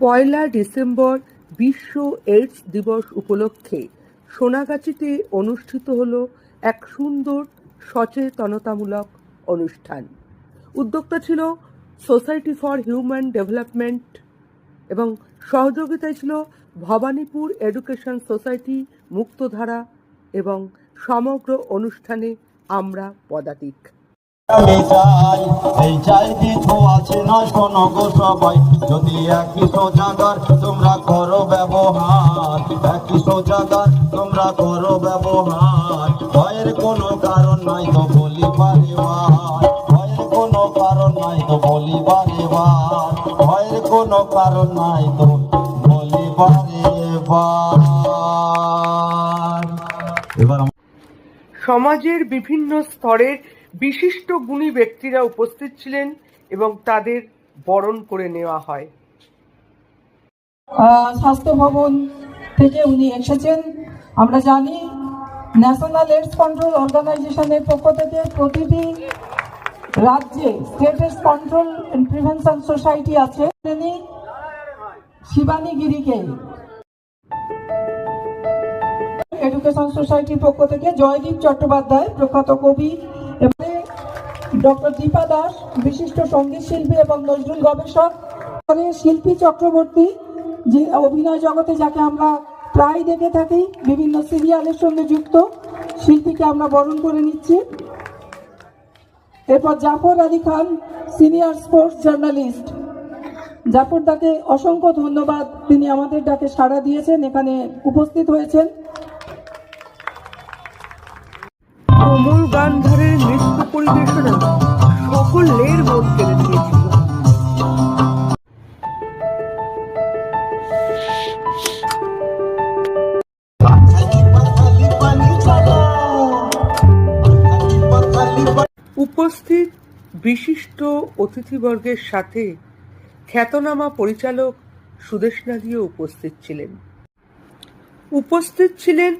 পয়লা December বিশ্ব AIDS দিবস উপলক্ষে সোনাগাছিতে অনুষ্ঠিত হল এক সুন্দর সচেতনতামূলক অনুষ্ঠান। উদ্যোক্তা ছিল সোসাইটি ফর হিউম্যান ডেভেলপমেন্ট এবং সহযোগিতায় ছিল ভবানীপুর এডুকেশন সোসাইটি মুক্তধারা এবং সমগ্র অনুষ্ঠানে আমরা পদাতিক। আমি চাই এই চাই কিছু আছে না শোনো গো সবাই। যদি একই সোজাগার তোমরা করো ব্যবহার। একই সোজাগার তোমরা করো ব্যবহার। ভয়ের কোনো কারণ নাই তো বলি পারিবার ভয়ের কোনো কারণ নাই তো বলি পারিবার ভয়ের কোনো কারণ নাই তো বলি পারিবার এবার সমাজের বিভিন্ন স্তরের বিশিষ্ট গুণী ব্যক্তিরা উপস্থিত ছিলেন এবং তাদের বরণ করে নেওয়া হয়। স্বাস্থ্য ভবন থেকে উনি এসেছেন। আমরা জানি ন্যাশনাল এইডস কন্ট্রোল অর্গানাইজেশনের পক্ষ থেকে প্রতিটি রাজ্যে state AIDS control and prevention society আছে। তিনি শিবানী গিরিকে এডুকেশন সোসাইটির পক্ষ থেকে জয়দীপ চট্টোপাধ্যায়, প্রখ্যাত কবি ডক্টর দীপা দাস, বিশিষ্ট সংগীত শিল্পী এবং নজরুল গবেষক শিল্পী চক্রবর্তী, যে অভিনয় জগতে যাকে আমরা প্রায় দেখে থাকি, বিভিন্ন সিরিয়ালের সঙ্গে যুক্ত, শিল্পীকে আমরা বরণ করে নিচ্ছি। এরপর Jafar Ali Khan, senior sports journalist. Jafar দাকে অসংখ্য ধন্যবাদ, তিনি আমাদের ডাকে সাড়া দিয়েছেন, এখানে উপস্থিত হয়েছেন। কোমল গান্ধারের নৃত্য পরিবেশনা সকলের মন কেড়ে নিয়েছিল। উপস্থিত বিশিষ্ট অতিথিবর্গের সাথে খ্যাতনামা পরিচালক সুদেশ নাদিও উপস্থিত ছিলেন। উপস্থিত ছিলেন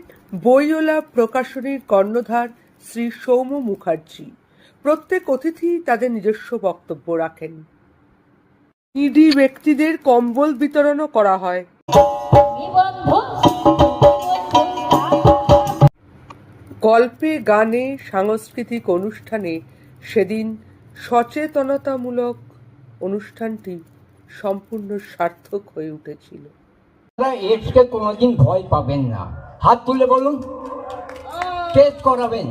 বইওলা প্রকাশনীর কর্ণধার শ্রী সৌম্য মুখার্জি। প্রত্যেক অতিথি তাদের নিজস্ব বক্তব্য রাখেন। ইডি ব্যক্তিদের কম্বল বিতরণও করা হয়। গল্পে, গানে, সাংস্কৃতিক অনুষ্ঠানে সেদিন সচেতনতামূলক অনুষ্ঠানটি সম্পূর্ণ সার্থক হয়ে উঠেছিল। আপনারা কোনোদিন ভয় পাবেন না। হাত তুলে বলুন। টেস্ট করাবেন।